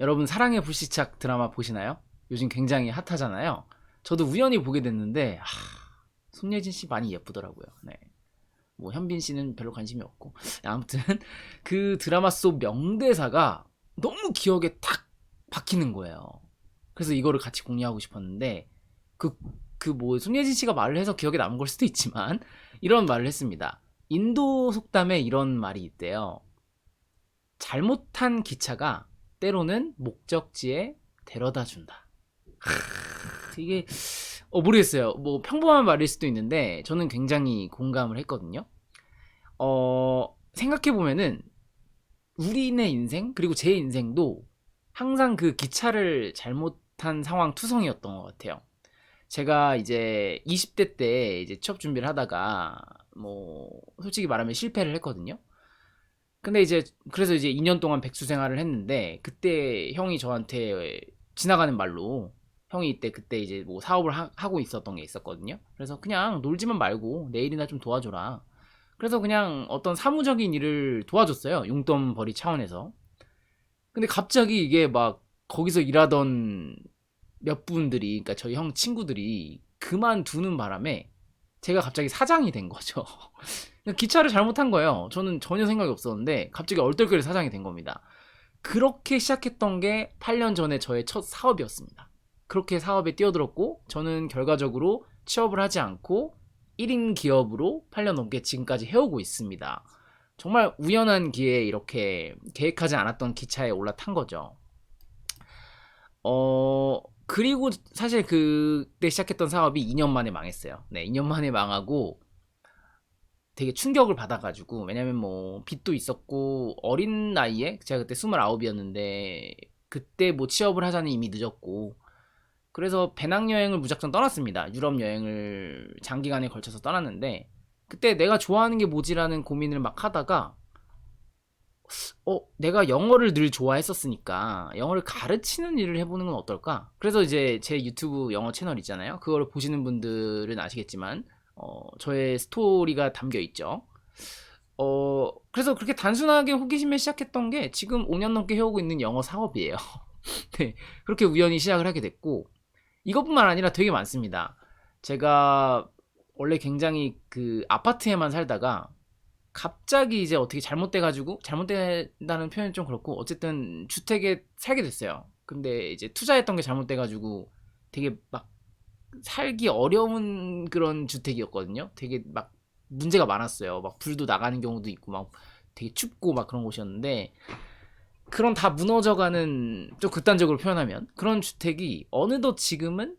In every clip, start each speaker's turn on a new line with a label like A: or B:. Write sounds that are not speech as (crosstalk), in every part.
A: 여러분 사랑의 불시착 드라마 보시나요? 요즘 굉장히 핫하잖아요. 저도 우연히 보게 됐는데 하, 손예진 씨 많이 예쁘더라고요. 네. 뭐 현빈 씨는 별로 관심이 없고 아무튼 (laughs) 그 드라마 속 명대사가 너무 기억에 탁 박히는 거예요. 그래서 이거를 같이 공유하고 싶었는데 그 그 뭐 손예진 씨가 말을 해서 기억에 남은 걸 수도 있지만 (laughs) 이런 말을 했습니다. 인도 속담에 이런 말이 있대요. 잘못한 기차가 때로는 목적지에 데려다 준다. 하, 이게 어 모르겠어요. 뭐 평범한 말일 수도 있는데 저는 굉장히 공감을 했거든요. 어 생각해 보면은 우리네 인생 그리고 제 인생도 항상 그 기차를 잘못한 상황 투성이었던 것 같아요. 제가 이제 20대 때 이제 취업 준비를 하다가 뭐 솔직히 말하면 실패를 했거든요. 근데 이제 그래서 이제 2년 동안 백수 생활을 했는데 그때 형이 저한테 지나가는 말로 형이 이때 그때 이제 뭐 사업을 하, 고 있었던 게 있었거든요. 그래서 그냥 놀지만 말고 내일이나 좀 도와줘라. 그래서 그냥 어떤 사무적인 일을 도와줬어요. 용돈 벌이 차원에서. 근데 갑자기 이게 막 거기서 일하던 몇 분들이, 그러니까 저희 형 친구들이 그만두는 바람에 제가 갑자기 사장이 된 거죠. (laughs) 기차를 잘못한 거예요. 저는 전혀 생각이 없었는데 갑자기 얼떨결에 사장이 된 겁니다. 그렇게 시작했던 게 8년 전에 저의 첫 사업이었습니다. 그렇게 사업에 뛰어들었고 저는 결과적으로 취업을 하지 않고 1인 기업으로 8년 넘게 지금까지 해오고 있습니다. 정말 우연한 기회에 이렇게 계획하지 않았던 기차에 올라탄 거죠. 어, 그리고 사실 그때 시작했던 사업이 2년 만에 망했어요. 네, 2년 만에 망하고 되게 충격을 받아가지고 왜냐면 뭐 빚도 있었고 어린 나이에 제가 그때 29이었는데 그때 뭐 취업을 하자니 이미 늦었고 그래서 배낭여행을 무작정 떠났습니다. 유럽 여행을 장기간에 걸쳐서 떠났는데 그때 내가 좋아하는 게 뭐지라는 고민을 막 하다가 어 내가 영어를 늘 좋아했었으니까 영어를 가르치는 일을 해보는 건 어떨까? 그래서 이제 제 유튜브 영어 채널 있잖아요. 그거를 보시는 분들은 아시겠지만 어, 저의 스토리가 담겨 있죠. 어, 그래서 그렇게 단순하게 호기심에 시작했던 게 지금 5년 넘게 해오고 있는 영어 사업이에요. (laughs) 네, 그렇게 우연히 시작을 하게 됐고, 이것뿐만 아니라 되게 많습니다. 제가 원래 굉장히 그 아파트에만 살다가 갑자기 이제 어떻게 잘못돼가지고, 잘못된다는 표현이 좀 그렇고, 어쨌든 주택에 살게 됐어요. 근데 이제 투자했던 게 잘못돼가지고 되게 막 살기 어려운 그런 주택이었거든요. 되게 막 문제가 많았어요. 막 불도 나가는 경우도 있고 막 되게 춥고 막 그런 곳이었는데 그런 다 무너져가는 좀 극단적으로 표현하면 그런 주택이 어느덧 지금은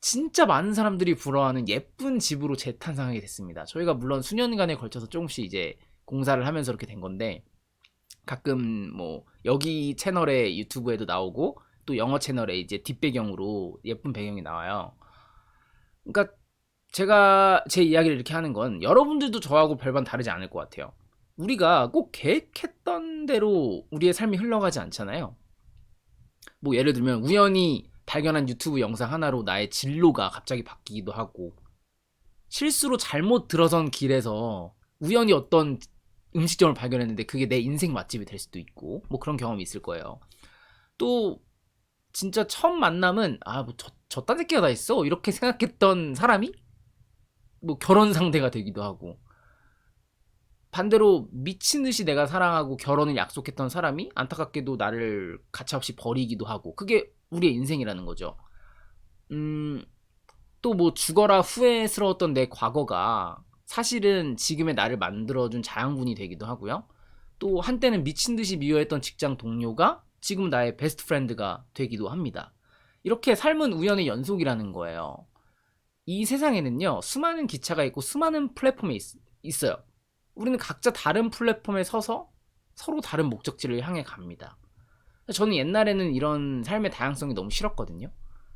A: 진짜 많은 사람들이 부러워하는 예쁜 집으로 재탄생하게 됐습니다. 저희가 물론 수년간에 걸쳐서 조금씩 이제 공사를 하면서 이렇게 된 건데 가끔 뭐 여기 채널에 유튜브에도 나오고 또 영어 채널에 이제 뒷배경으로 예쁜 배경이 나와요. 그러니까 제가 제 이야기를 이렇게 하는 건 여러분들도 저하고 별반 다르지 않을 것 같아요. 우리가 꼭 계획했던 대로 우리의 삶이 흘러가지 않잖아요. 뭐 예를 들면 우연히 발견한 유튜브 영상 하나로 나의 진로가 갑자기 바뀌기도 하고 실수로 잘못 들어선 길에서 우연히 어떤 음식점을 발견했는데 그게 내 인생 맛집이 될 수도 있고 뭐 그런 경험이 있을 거예요. 또 진짜 처음 만남은 아 뭐 저 딴 새끼가 다 있어 이렇게 생각했던 사람이 뭐 결혼 상대가 되기도 하고 반대로 미친 듯이 내가 사랑하고 결혼을 약속했던 사람이 안타깝게도 나를 가차없이 버리기도 하고 그게 우리의 인생이라는 거죠. 음, 또 뭐 죽어라 후회스러웠던 내 과거가 사실은 지금의 나를 만들어준 자양분이 되기도 하고요. 또 한때는 미친 듯이 미워했던 직장 동료가 지금 나의 베스트 프렌드가 되기도 합니다. 이렇게 삶은 우연의 연속이라는 거예요. 이 세상에는요, 수많은 기차가 있고 수많은 플랫폼이 있, 어요 우리는 각자 다른 플랫폼에 서서 서로 다른 목적지를 향해 갑니다. 저는 옛날에는 이런 삶의 다양성이 너무 싫었거든요.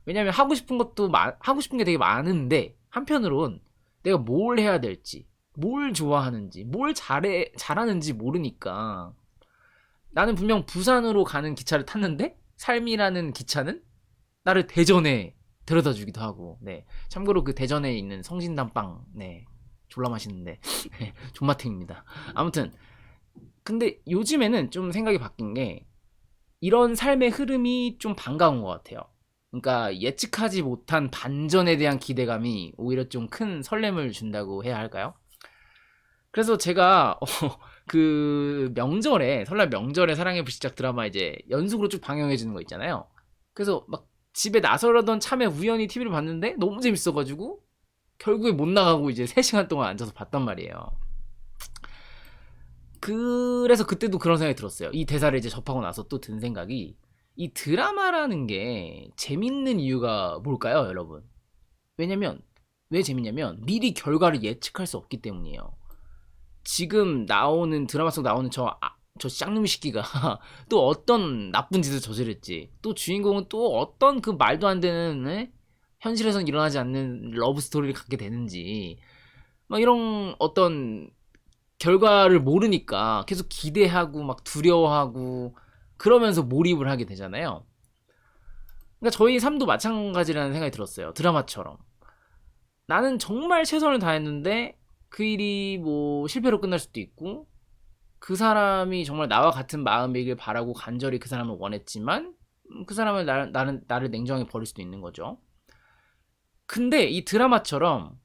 A: 왜냐면 하고 싶은 것도 마, 하고 싶은 게 되게 많은데 한편으론 내가 뭘 해야 될지, 뭘 좋아하는지, 뭘 잘해 잘하는지 모르니까 나는 분명 부산으로 가는 기차를 tas는데 삶이라는 기차는 나를 대전에 데려다 주기도 하고, 네. 참고로 그 대전에 있는 성진단빵, 네. 졸라 맛있는데, (laughs) 네. 존맛탱입니다. 아무튼, 근데 요즘에는 좀 생각이 바뀐 게, 이런 삶의 흐름이 좀 반가운 것 같아요. 그러니까 예측하지 못한 반전에 대한 기대감이 오히려 좀 큰 설렘을 준다고 해야 할까요? 그래서 제가 (laughs) 어, 그 명절에 설날 명절에 사랑의 불시착 드라마 이제 연속으로 쭉 방영해 주는 거 있잖아요. 그래서 막 집에 나서려던 참에 우연히 TV를 봤는데 너무 재밌어가지고 결국에 못 나가고 이제 3시간 동안 앉아서 봤단 말이에요. 그래서 그때도 그런 생각이 들었어요. 이 대사를 이제 접하고 나서 또 든 생각이 이 드라마라는 게 재밌는 이유가 뭘까요, 여러분? 왜냐면 왜 재밌냐면 미리 결과를 예측할 수 없기 때문이에요. 지금 나오는 드라마 속 나오는 저 아, 저 쌍놈 시끼가 (laughs) 또 어떤 나쁜 짓을 저지를지 또 주인공은 또 어떤 그 말도 안 되는 에? 현실에선 일어나지 않는 러브 스토리를 갖게 되는지 막 이런 어떤 결과를 모르니까 계속 기대하고 막 두려워하고 그러면서 몰입을 하게 되잖아요. 그러니까 저희 삶도 마찬가지라는 생각이 들었어요. 드라마처럼. 나는 정말 최선을 다했는데 그 일이 뭐 실패로 끝날 수도 있고 그 사람이 정말 나와 같은 마음이길 바라고 간절히 그 사람을 원했지만 음, 그 사람을 나, 나는 나를 냉정하게 버릴 수도 있는 거죠. 근데 이 드라마처럼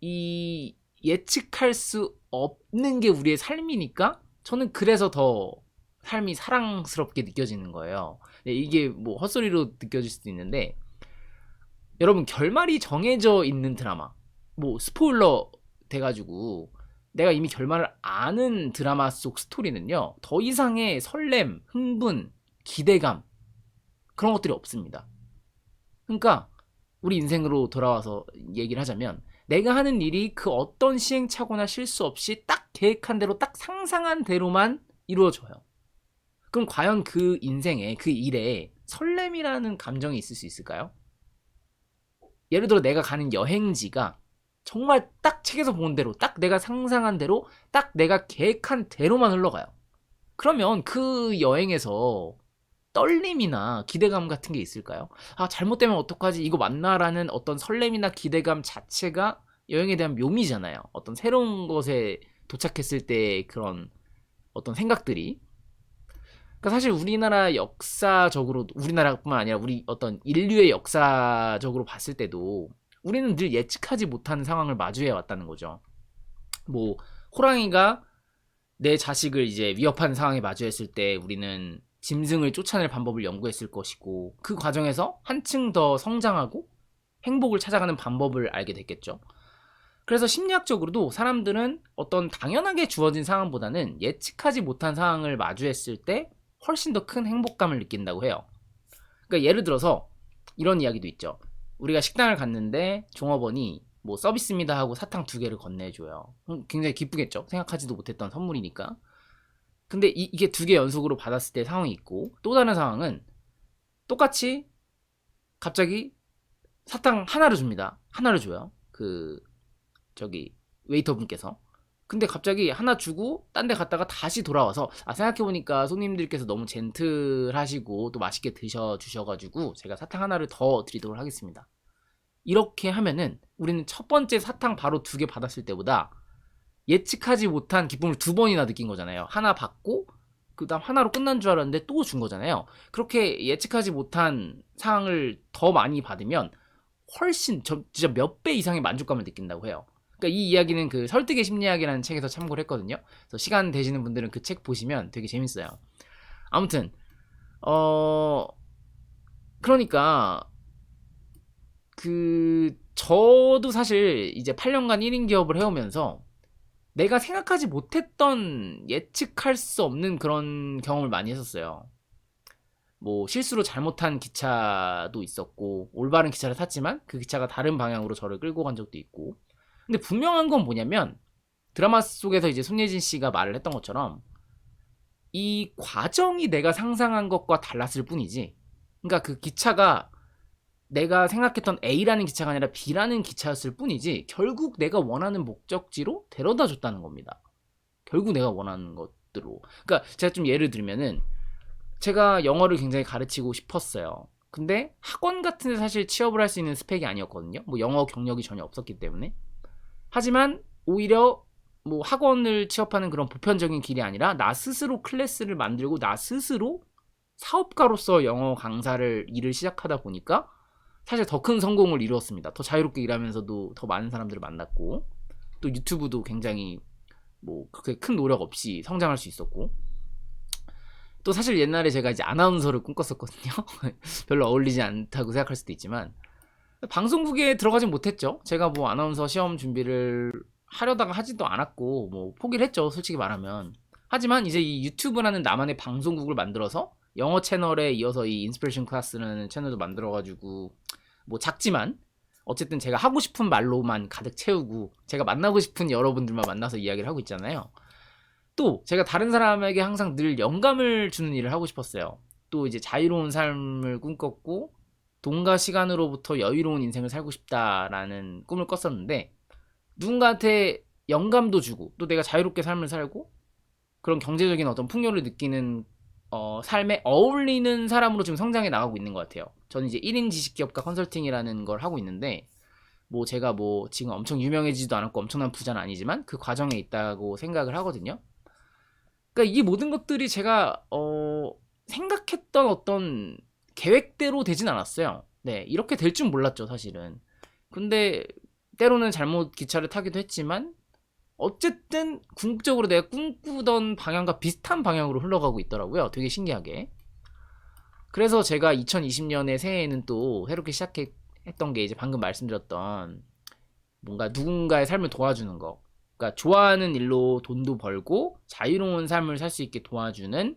A: 이 예측할 수 없는 게 우리의 삶이니까 저는 그래서 더 삶이 사랑스럽게 느껴지는 거예요. 네, 이게 뭐 헛소리로 느껴질 수도 있는데 여러분 결말이 정해져 있는 드라마 뭐 스포일러 돼가지고 내가 이미 결말을 아는 드라마 속 스토리는요 더 이상의 설렘, 흥분, 기대감 그런 것들이 없습니다. 그러니까 우리 인생으로 돌아와서 얘기를 하자면 내가 하는 일이 그 어떤 시행착오나 실수 없이 딱 계획한 대로 딱 상상한 대로만 이루어져요. 그럼 과연 그 인생에 그 일에 설렘이라는 감정이 있을 수 있을까요? 예를 들어 내가 가는 여행지가 정말 딱 책에서 본 대로 딱 내가 상상한 대로 딱 내가 계획한 대로만 흘러가요. 그러면 그 여행에서 떨림이나 기대감 같은 게 있을까요? 아, 잘못되면 어떡하지? 이거 맞나라는 어떤 설렘이나 기대감 자체가 여행에 대한 묘미잖아요. 어떤 새로운 것에 도착했을 때 그런 어떤 생각들이. 그러니까 사실 우리나라 역사적으로 우리나라뿐만 아니라 우리 어떤 인류의 역사적으로 봤을 때도 우리는 늘 예측하지 못하는 상황을 마주해 왔다는 거죠. 뭐 호랑이가 내 자식을 이제 위협하는 상황에 마주했을 때 우리는 짐승을 쫓아낼 방법을 연구했을 것이고 그 과정에서 한층 더 성장하고 행복을 찾아가는 방법을 알게 됐겠죠. 그래서 심리학적으로도 사람들은 어떤 당연하게 주어진 상황보다는 예측하지 못한 상황을 마주했을 때 훨씬 더 큰 행복감을 느낀다고 해요. 그러니까 예를 들어서 이런 이야기도 있죠. 우리가 식당을 갔는데 종업원이 뭐 서비스입니다 하고 사탕 두 개를 건네줘요. 굉장히 기쁘겠죠. 생각하지도 못했던 선물이니까. 근데 이, 게 두 개 연속으로 받았을 때 상황이 있고 또 다른 상황은 똑같이 갑자기 사탕 하나를 줍니다. 하나를 줘요. 그 저기 웨이터분께서. 근데 갑자기 하나 주고 딴 데 갔다가 다시 돌아와서 아 생각해보니까 손님들께서 너무 젠틀하시고 또 맛있게 드셔 주셔가지고 제가 사탕 하나를 더 드리도록 하겠습니다. 이렇게 하면은 우리는 첫 번째 사탕 바로 두 개 받았을 때보다 예측하지 못한 기쁨을 두 번이나 느낀 거잖아요. 하나 받고 그 다음 하나로 끝난 줄 알았는데 또 준 거잖아요. 그렇게 예측하지 못한 상황을 더 많이 받으면 훨씬 저, 진짜 몇 배 이상의 만족감을 느낀다고 해요. 그러니까 이 이야기는 그 설득의 심리학이라는 책에서 참고를 했거든요. 그래서 시간 되시는 분들은 그 책 보시면 되게 재밌어요. 아무튼 어 그러니까 그 저도 사실 이제 8년간 1인 기업을 해오면서 내가 생각하지 못했던 예측할 수 없는 그런 경험을 많이 했었어요. 뭐 실수로 잘못한 기차도 있었고 올바른 기차를 탔지만 그 기차가 다른 방향으로 저를 끌고 간 적도 있고 근데 분명한 건 뭐냐면 드라마 속에서 이제 손예진 씨가 말을 했던 것처럼 이 과정이 내가 상상한 것과 달랐을 뿐이지. 그러니까 그 기차가 내가 생각했던 A라는 기차가 아니라 B라는 기차였을 뿐이지 결국 내가 원하는 목적지로 데려다 줬다는 겁니다. 결국 내가 원하는 것들로. 그러니까 제가 좀 예를 들면은 제가 영어를 굉장히 가르치고 싶었어요. 근데 학원 같은 데 사실 취업을 할 수 있는 스펙이 아니었거든요. 뭐 영어 경력이 전혀 없었기 때문에. 하지만 오히려 뭐 학원을 취업하는 그런 보편적인 길이 아니라 나 스스로 클래스를 만들고 나 스스로 사업가로서 영어 강사를 일을 시작하다 보니까 사실 더 큰 성공을 이루었습니다. 더 자유롭게 일하면서도 더 많은 사람들을 만났고 또 유튜브도 굉장히 뭐 그렇게 큰 노력 없이 성장할 수 있었고 또 사실 옛날에 제가 이제 아나운서를 꿈꿨었거든요. (laughs) 별로 어울리지 않다고 생각할 수도 있지만 방송국에 들어가진 못했죠. 제가 뭐 아나운서 시험 준비를 하려다가 하지도 않았고 뭐 포기를 했죠. 솔직히 말하면. 하지만 이제 이 유튜브라는 나만의 방송국을 만들어서 영어 채널에 이어서 이 인스피레이션 클래스라는 채널도 만들어가지고 뭐 작지만 어쨌든 제가 하고 싶은 말로만 가득 채우고 제가 만나고 싶은 여러분들만 만나서 이야기를 하고 있잖아요. 또 제가 다른 사람에게 항상 늘 영감을 주는 일을 하고 싶었어요. 또 이제 자유로운 삶을 꿈꿨고 돈과 시간으로부터 여유로운 인생을 살고 싶다라는 꿈을 꿨었는데 누군가한테 영감도 주고 또 내가 자유롭게 삶을 살고 그런 경제적인 어떤 풍요를 느끼는 어, 삶에 어울리는 사람으로 지금 성장해 나가고 있는 것 같아요. 저는 이제 1인 지식기업가 컨설팅이라는 걸 하고 있는데 뭐 제가 뭐 지금 엄청 유명해지지도 않았고 엄청난 부자는 아니지만 그 과정에 있다고 생각을 하거든요. 그러니까 이 모든 것들이 제가 어, 생각했던 어떤 계획대로 되진 않았어요. 네, 이렇게 될 줄 몰랐죠, 사실은. 근데 때로는 잘못 기차를 타기도 했지만 어쨌든 궁극적으로 내가 꿈꾸던 방향과 비슷한 방향으로 흘러가고 있더라고요. 되게 신기하게. 그래서 제가 2020년에 새해에는 또 새롭게 시작했던 게 이제 방금 말씀드렸던 뭔가 누군가의 삶을 도와주는 거. 그러니까 좋아하는 일로 돈도 벌고 자유로운 삶을 살 수 있게 도와주는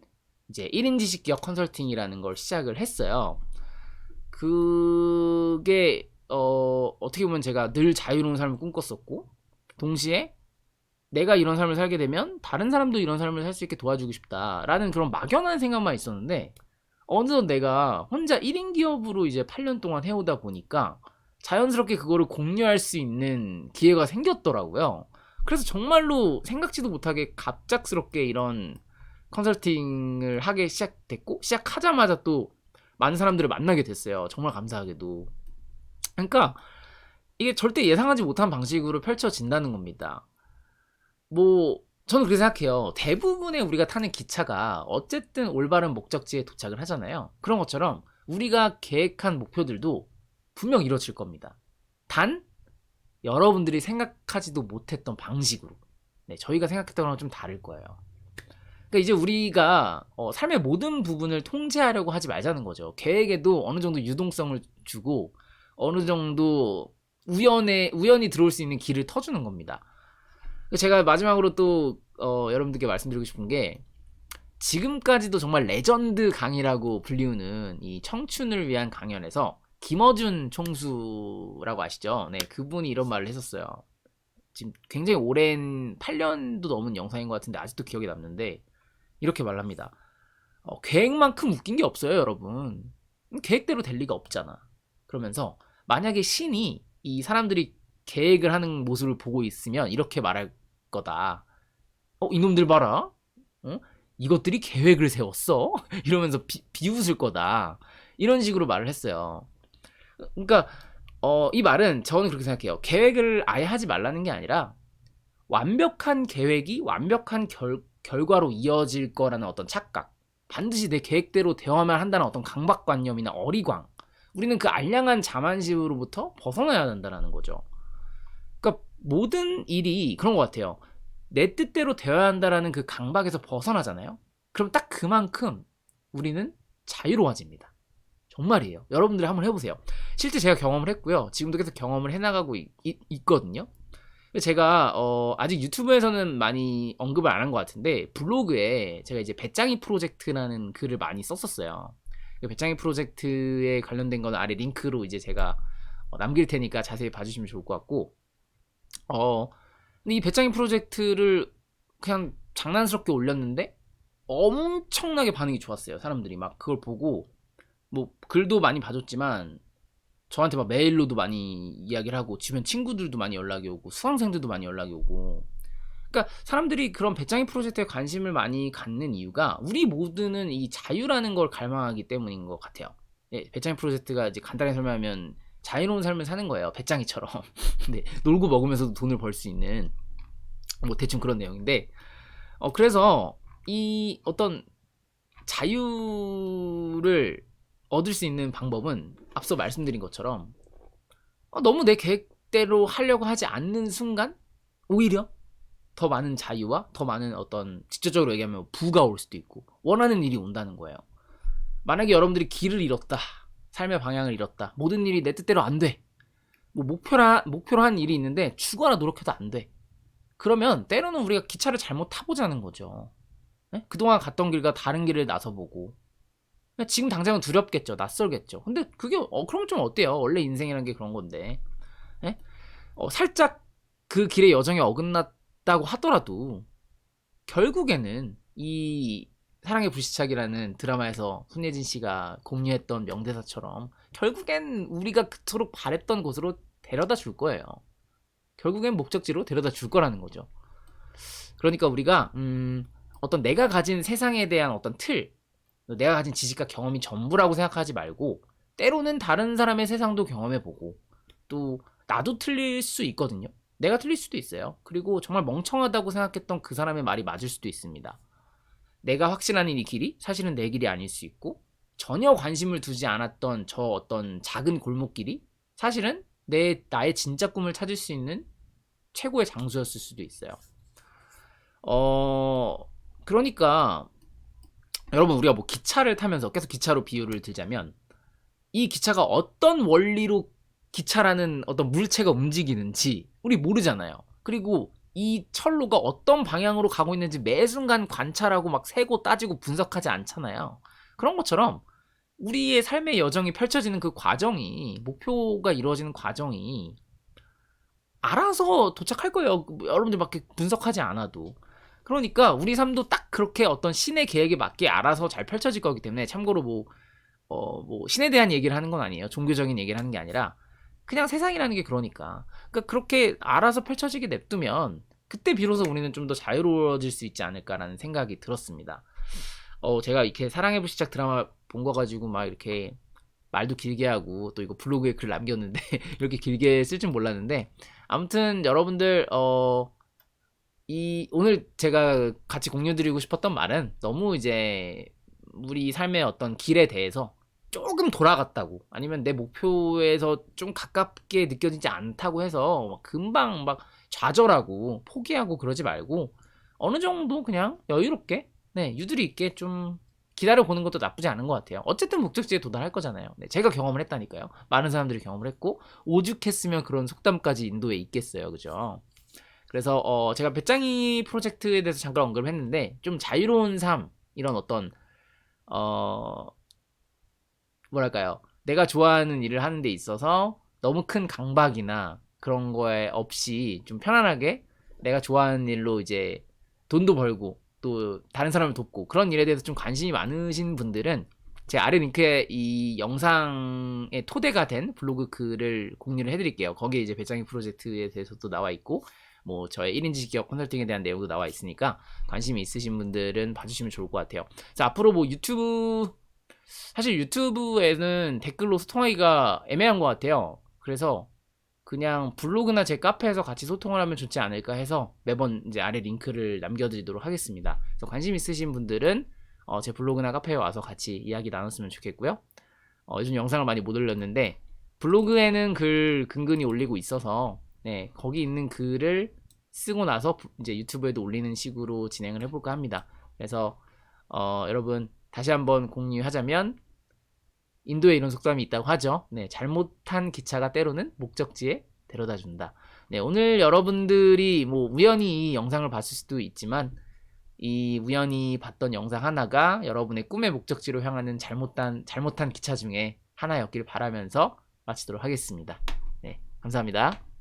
A: 이제 1인 지식 기업 컨설팅이라는 걸 시작을 했어요. 그게 어 어떻게 보면 제가 늘 자유로운 삶을 꿈꿨었고 동시에 내가 이런 삶을 살게 되면 다른 사람도 이런 삶을 살 수 있게 도와주고 싶다라는 그런 막연한 생각만 있었는데 어느덧 내가 혼자 1인 기업으로 이제 8년 동안 해오다 보니까 자연스럽게 그거를 공유할 수 있는 기회가 생겼더라고요. 그래서 정말로 생각지도 못하게 갑작스럽게 이런 컨설팅을 하게 시작됐고 시작하자마자 또 많은 사람들을 만나게 됐어요. 정말 감사하게도. 그러니까 이게 절대 예상하지 못한 방식으로 펼쳐진다는 겁니다. 뭐 저는 그렇게 생각해요. 대부분의 우리가 타는 기차가 어쨌든 올바른 목적지에 도착을 하잖아요. 그런 것처럼 우리가 계획한 목표들도 분명 이루어질 겁니다. 단 여러분들이 생각하지도 못했던 방식으로. 네, 저희가 생각했던 거랑 좀 다를 거예요. 그러니까 이제 우리가 어, 삶의 모든 부분을 통제하려고 하지 말자는 거죠. 계획에도 어느 정도 유동성을 주고 어느 정도 우연에 우연히 들어올 수 있는 길을 터주는 겁니다. 제가 마지막으로 또 어, 여러분들께 말씀드리고 싶은 게 지금까지도 정말 레전드 강의라고 불리우는 이 청춘을 위한 강연에서 김어준 총수라고 아시죠? 네, 그분이 이런 말을 했었어요. 지금 굉장히 오랜 8년도 넘은 영상인 것 같은데 아직도 기억에 남는데 이렇게 말합니다. 어, 계획만큼 웃긴 게 없어요, 여러분. 계획대로 될 리가 없잖아. 그러면서 만약에 신이 이 사람들이 계획을 하는 모습을 보고 있으면 이렇게 말할 거다. 어, 이놈들 봐라. 어? 이것들이 계획을 세웠어? (laughs) 이러면서 비, 비웃을 거다. 이런 식으로 말을 했어요. 그러니까 어, 이 말은 저는 그렇게 생각해요. 계획을 아예 하지 말라는 게 아니라 완벽한 계획이 완벽한 결, 결과로 이어질 거라는 어떤 착각. 반드시 내 계획대로 되어야만 한다는 어떤 강박관념이나 어리광. 우리는 그 알량한 자만심으로부터 벗어나야 된다는 거죠. 그러니까 모든 일이 그런 것 같아요. 내 뜻대로 되어야 한다라는 그 강박에서 벗어나잖아요. 그럼 딱 그만큼 우리는 자유로워집니다. 정말이에요. 여러분들이 한번 해보세요. 실제 제가 경험을 했고요. 지금도 계속 경험을 해나가고 있, 거든요 제가 어, 아직 유튜브에서는 많이 언급을 안 한 것 같은데 블로그에 제가 이제 배짱이 프로젝트라는 글을 많이 썼었어요. 그 배짱이 프로젝트에 관련된 거는 아래 링크로 이제 제가 어, 남길 테니까 자세히 봐주시면 좋을 것 같고 어 근데 이 배짱이 프로젝트를 그냥 장난스럽게 올렸는데 엄청나게 반응이 좋았어요. 사람들이 막 그걸 보고 뭐 글도 많이 봐줬지만 저한테 막 메일로도 많이 이야기를 하고 주변 친구들도 많이 연락이 오고 수강생들도 많이 연락이 오고 그러니까 사람들이 그런 배짱이 프로젝트에 관심을 많이 갖는 이유가 우리 모두는 이 자유라는 걸 갈망하기 때문인 것 같아요. 예, 배짱이 프로젝트가 이제 간단히 설명하면 자유로운 삶을 사는 거예요. 배짱이처럼. (laughs) 네, 놀고 먹으면서도 돈을 벌 수 있는 뭐 대충 그런 내용인데 어 그래서 이 어떤 자유 자유를 얻을 수 있는 방법은 앞서 말씀드린 것처럼 어, 너무 내 계획대로 하려고 하지 않는 순간 오히려 더 많은 자유와 더 많은 어떤 직접적으로 얘기하면 부가 올 수도 있고 원하는 일이 온다는 거예요. 만약에 여러분들이 길을 잃었다. 삶의 방향을 잃었다. 모든 일이 내 뜻대로 안 돼. 뭐 목표라 목표로 한 일이 있는데 죽어라 노력해도 안 돼. 그러면 때로는 우리가 기차를 잘못 타보자는 거죠. 네? 그동안 갔던 길과 다른 길을 나서보고 지금 당장은 두렵겠죠. 낯설겠죠. 근데 그게 어 그러면 좀 어때요? 원래 인생이라는 게 그런 건데. 예? 어, 살짝 그 길의 여정에 어긋났다고 하더라도 결국에는 이 사랑의 불시착이라는 드라마에서 손예진 씨가 공유했던 명대사처럼 결국엔 우리가 그토록 바랬던 곳으로 데려다 줄 거예요. 결국엔 목적지로 데려다 줄 거라는 거죠. 그러니까 우리가 음, 어떤 내가 가진 세상에 대한 어떤 틀, 내가 가진 지식과 경험이 전부라고 생각하지 말고 때로는 다른 사람의 세상도 경험해보고 또 나도 틀릴 수 있거든요. 내가 틀릴 수도 있어요. 그리고 정말 멍청하다고 생각했던 그 사람의 말이 맞을 수도 있습니다. 내가 확신하는 이 길이 사실은 내 길이 아닐 수 있고 전혀 관심을 두지 않았던 저 어떤 작은 골목길이 사실은 내 나의 진짜 꿈을 찾을 수 있는 최고의 장소였을 수도 있어요. 어 그러니까 여러분 우리가 뭐 기차를 타면서 계속 기차로 비유를 들자면 이 기차가 어떤 원리로 기차라는 어떤 물체가 움직이는지 우리 모르잖아요. 그리고 이 철로가 어떤 방향으로 가고 있는지 매 순간 관찰하고 막 세고 따지고 분석하지 않잖아요. 그런 것처럼 우리의 삶의 여정이 펼쳐지는 그 과정이 목표가 이루어지는 과정이 알아서 도착할 거예요. 여러분들 밖에 분석하지 않아도. 그러니까 우리 삶도 딱 그렇게 어떤 신의 계획에 맞게 알아서 잘 펼쳐질 거기 때문에 참고로 뭐, 어, 뭐, 신에 대한 얘기를 하는 건 아니에요. 종교적인 얘기를 하는 게 아니라 그냥 세상이라는 게 그러니까. 그러니까 그렇게 알아서 펼쳐지게 냅두면 그때 비로소 우리는 좀 더 자유로워질 수 있지 않을까라는 생각이 들었습니다. 어, 제가 이렇게 사랑의 불시착 드라마 본 거 가지고 막 이렇게 말도 길게 하고 또 이거 블로그에 글 남겼는데 (laughs) 이렇게 길게 쓸 줄 몰랐는데 아무튼 여러분들 어, 이 오늘 제가 같이 공유드리고 싶었던 말은 너무 이제 우리 삶의 어떤 길에 대해서 조금 돌아갔다고 아니면 내 목표에서 좀 가깝게 느껴지지 않다고 해서 막 금방 막 좌절하고 포기하고 그러지 말고 어느 정도 그냥 여유롭게 네 유두리 있게 좀 기다려 보는 것도 나쁘지 않은 것 같아요. 어쨌든 목적지에 도달할 거잖아요. 네, 제가 경험을 했다니까요. 많은 사람들이 경험을 했고 오죽했으면 그런 속담까지 인도에 있겠어요, 그죠? 그래서 어, 제가 배짱이 프로젝트에 대해서 잠깐 언급을 했는데 좀 자유로운 삶 이런 어떤 어 뭐랄까요 내가 좋아하는 일을 하는 데 있어서 너무 큰 강박이나 그런 거에 없이 좀 편안하게 내가 좋아하는 일로 이제 돈도 벌고 또 다른 사람을 돕고 그런 일에 대해서 좀 관심이 많으신 분들은 제 아래 링크에 이 영상의 토대가 된 블로그 글을 공유를 해드릴게요. 거기에 이제 배짱이 프로젝트에 대해서도 나와 있고 뭐 저의 1인지 기업 컨설팅에 대한 내용도 나와 있으니까 관심이 있으신 분들은 봐주시면 좋을 것 같아요. 자 앞으로 뭐 유튜브 사실 유튜브에는 댓글로 소통하기가 애매한 것 같아요. 그래서 그냥 블로그나 제 카페에서 같이 소통을 하면 좋지 않을까 해서 매번 이제 아래 링크를 남겨드리도록 하겠습니다. 그래서 관심 있으신 분들은 어, 제 블로그나 카페에 와서 같이 이야기 나눴으면 좋겠고요. 어, 요즘 영상을 많이 못 올렸는데 블로그에는 글 근근히 올리고 있어서 네, 거기 있는 글을 쓰고 나서 이제 유튜브에도 올리는 식으로 진행을 해볼까 합니다. 그래서 어, 여러분 다시 한번 공유하자면 인도에 이런 속담이 있다고 하죠. 네, 잘못한 기차가 때로는 목적지에 데려다 준다. 네, 오늘 여러분들이 뭐 우연히 이 영상을 봤을 수도 있지만 이 우연히 봤던 영상 하나가 여러분의 꿈의 목적지로 향하는 잘못한 잘못한 기차 중에 하나였길 바라면서 마치도록 하겠습니다. 네, 감사합니다.